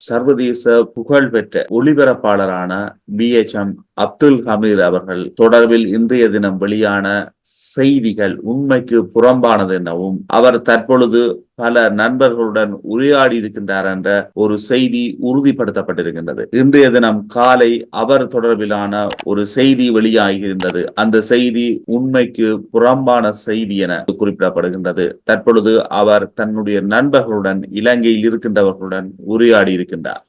சர்வதேச புகழ்பெற்ற ஒளிபரப்பாளரான P. H. M. Abdul Hameer அவர்கள் தொடர்பில் இன்றைய தினம் வெளியான செய்திகள் உண்மைக்கு புறம்பானது எனவும் அவர் தற்பொழுது பல நண்பர்களுடன் உரையாடி இருக்கின்றார் என்ற ஒரு செய்தி உறுதிப்படுத்தப்பட்டிருக்கின்றது. இன்றைய தினம் காலை அவர் தொடர்பிலான ஒரு செய்தி வெளியாகியிருந்தது. அந்த செய்தி உண்மைக்கு புறம்பான செய்தி என குறிப்பிடப்படுகின்றது. தற்பொழுது அவர் தன்னுடைய நண்பர்களுடன் இலங்கையில் இருக்கின்றவர்களுடன் உரையாடி இருக்கின்றார்.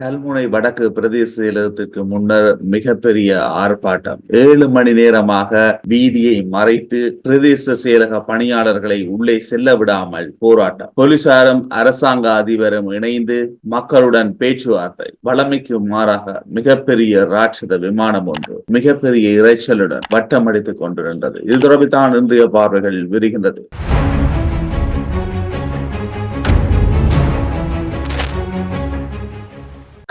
கல்முனை வடக்கு பிரதேச செயலகத்திற்கு முன்னர் மிகப்பெரிய ஆர்ப்பாட்டம். ஏழு மணி நேரமாக வீதியை மறைத்து பிரதேச செயலக பணியாளர்களை உள்ளே செல்ல விடாமல் போராட்டம். போலீசாரும் அரசாங்க அதிபரும் இணைந்து மக்களுடன் பேச்சுவார்த்தை வளமைக்கு மாறாக மிகப்பெரிய ராட்சத விமானம் ஒன்று மிகப்பெரிய இறைச்சலுடன் வட்டமடித்துக் கொண்டிருந்தது. இது தொடர்பில் தான் இன்றைய பார்வைகள் விரிகின்றது.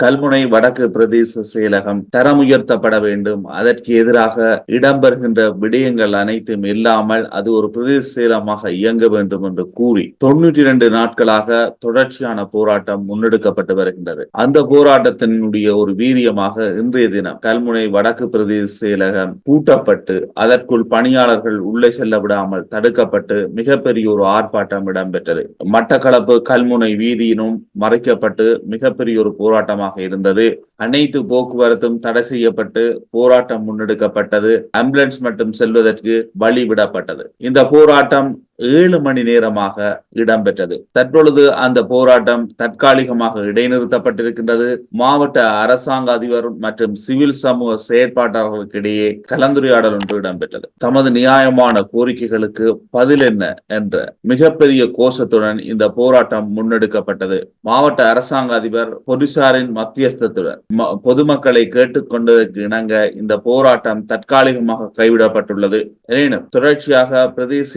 கல்முனை வடக்கு பிரதேச செயலகம் தரம் உயர்த்தப்பட வேண்டும். அதற்கு எதிராக இடம்பெறுகின்ற விடயங்கள் அனைத்தும் இல்லாமல் அது ஒரு பிரதேச செயலகமாக இயங்க வேண்டும் என்று கூறி தொன்னூற்றி இரண்டு நாட்களாக தொடர்ச்சியான போராட்டம் முன்னெடுக்கப்பட்டு வருகின்றது. அந்த போராட்டத்தினுடைய ஒரு வீரியமாக இன்றைய தினம் கல்முனை வடக்கு பிரதேச செயலகம் பூட்டப்பட்டு அதற்குள் பணியாளர்கள் உள்ளே செல்ல விடாமல் தடுக்கப்பட்டு மிகப்பெரிய ஒரு ஆர்ப்பாட்டம் இடம்பெற்றது. மட்டக்களப்பு கல்முனை வீதியினும் மறைக்கப்பட்டு மிகப்பெரிய ஒரு போராட்டமாக இருந்தது. அனைத்து போக்குவரத்தும் தடை செய்யப்பட்டு போராட்டம் முன்னெடுக்கப்பட்டது. ஆம்புலன்ஸ் மட்டும் செல்வதற்கு வழி விடப்பட்டது. இந்த போராட்டம் ஏழு மணி நேரமாக இடம்பெற்றது. தற்பொழுது அந்த போராட்டம் தற்காலிகமாக இடைநிறுத்தப்பட்டிருக்கின்றது. மாவட்ட அரசாங்க அதிபர் மற்றும் சிவில் சமூக செயற்பாட்டாளர்களுக்கு இடையே கலந்துரையாடல் ஒன்று இடம்பெற்றது. தமது நியாயமான கோரிக்கைகளுக்கு பதில் என்ன என்ற மிகப்பெரிய கோஷத்துடன் இந்த போராட்டம் முன்னெடுக்கப்பட்டது. மாவட்ட அரசாங்க அதிபர் பொலிசாரின் மத்தியஸ்தத்துடன் பொதுமக்களை கேட்டுக்கொண்டதற்கு இணங்க இந்த போராட்டம் தற்காலிகமாக கைவிடப்பட்டுள்ளது. எனினும் தொடர்ச்சியாக பிரதேச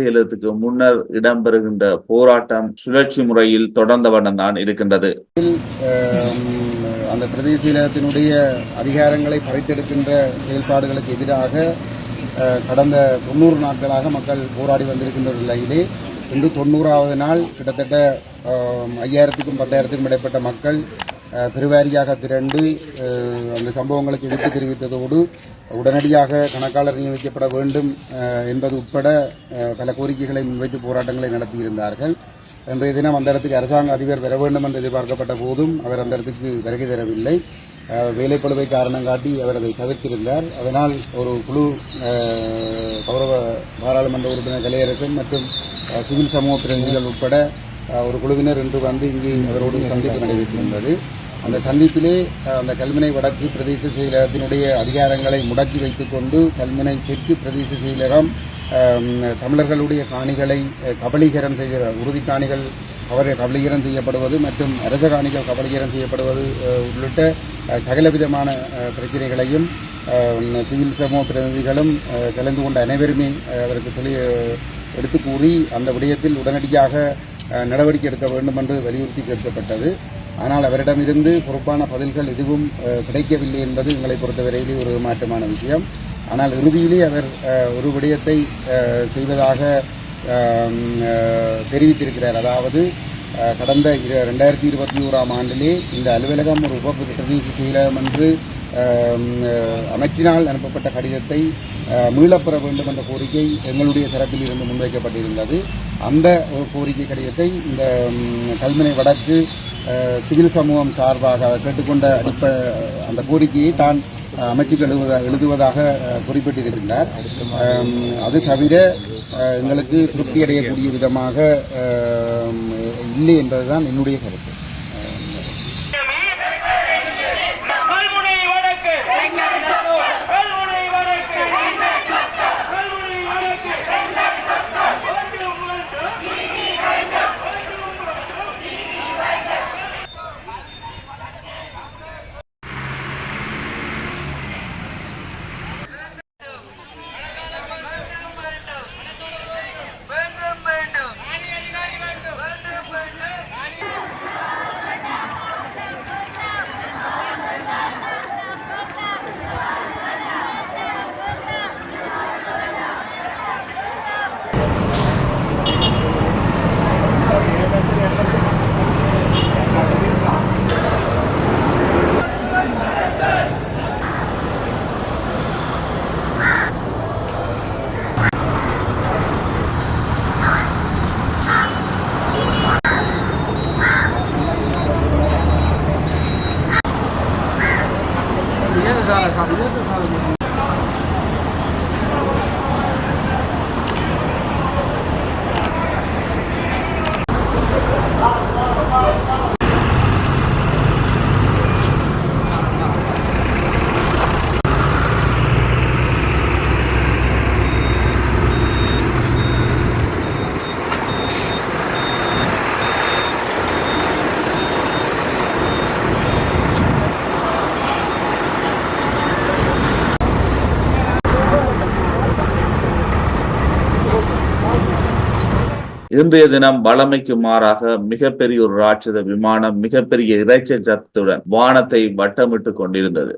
முன்னர் இடம்பெறுகின்ற போராட்டம் சுழற்சி முறையில் தொடர்ந்த வண்ணம் தான் இருக்கின்றது. அந்த பிரதேச அதிகாரங்களை பறித்தெடுக்கின்ற செயல்பாடுகளுக்கு எதிராக கடந்த தொண்ணூறு நாட்களாக மக்கள் போராடி வந்திருக்கின்ற நிலையிலே இன்று தொண்ணூறாவது நாள் கிட்டத்தட்ட ஐயாயிரத்துக்கும் பத்தாயிரத்துக்கும் இடைப்பட்ட மக்கள் பெருவாரியாக திரண்டு அந்த சம்பவங்களுக்கு எதிர்ப்பு தெரிவித்ததோடு உடனடியாக கணக்காளர் நியமிக்கப்பட வேண்டும் என்பது உட்பட பல கோரிக்கைகளை முன்வைத்து போராட்டங்களை நடத்தியிருந்தார்கள். இன்றைய தினம் அந்த இடத்துக்கு அரசாங்க அதிபர் வர வேண்டும் என்று எதிர்பார்க்கப்பட்ட போதும் அவர் அந்த இடத்துக்கு வருகை தரவில்லை. வேலைப்பழுவை காரணம் காட்டி அவர் அதை தவிர்த்திருந்தார். அதனால் ஒரு குழு கௌரவ பாராளுமன்ற உறுப்பினர் கலையரசன் மற்றும் சிவில் சமூக பிரதிநிதிகள் உட்பட ஒரு குழுவினர் இன்று வந்து இங்கே அவரோடு சந்திப்பு நடைபெற்றிருந்தது. அந்த சந்திப்பிலே அந்த கல்முனை வடக்கு பிரதேச செயலகத்தினுடைய அதிகாரங்களை முடக்கி வைத்துக்கொண்டு கல்முனை தெற்கு பிரதேச செயலகம் தமிழர்களுடைய காணிகளை கபலீகரம் செய்கிற உறுதி காணிகள் அவர்கள் கபலீகரம் செய்யப்படுவது மற்றும் அரச காணிகள் கபலீகரம் செய்யப்படுவது உள்ளிட்ட சகலவிதமான பிரச்சனைகளையும் சிவில் சமூக பிரதிநிதிகளும் கலந்து கொண்ட அனைவருமே அவருக்கு தெளி எடுத்து கூறி அந்த விடயத்தில் உடனடியாக நடவடிக்கை எடுக்க வேண்டும் என்று வலியுறுத்தி கேட்கப்பட்டது. ஆனால் அவரிடமிருந்து பொறுப்பான பதில்கள் எதுவும் கிடைக்கவில்லை என்பது எங்களை பொறுத்தவரையிலே ஒரு மாற்றமான விஷயம். ஆனால் இறுதியிலே அவர் ஒரு விடயத்தை செய்வதாக தெரிவித்திருக்கிறார். அதாவது கடந்த ரெண்டாயிரத்தி இருபத்தி ஓராம் ஆண்டிலே இந்த அலுவலகம் ஒரு உப பிரதேச செயலகம் என்று அமைச்சினால் அனுப்பப்பட்ட கடிதத்தை மீளப்பெற வேண்டும் என்ற கோரிக்கை எங்களுடைய தரப்பில் இருந்து முன்வைக்கப்பட்டிருந்தது. அந்த ஒரு கோரிக்கை கடிதத்தை இந்த கல்முனை வடக்கு சிவில் சமூகம் சார்பாக கேட்டுக்கொண்ட அடிப்ப அந்த கோரிக்கையை தான் அமைச்சுக்கு எழுதுவதாக எழுதுவதாக குறிப்பிட்டிருக்கின்றார் அது தவிர எங்களுக்கு திருப்தி அடையக்கூடிய விதமாக இல்லை என்பதுதான் என்னுடைய கருத்து. Kali ini. இன்றைய தினம் வளமைக்கு மாறாக மிகப்பெரிய ஒரு ராட்சத விமானம் மிகப்பெரிய இறைச்சல் சத்துடன் வானத்தை வட்டமிட்டு கொண்டிருந்தது.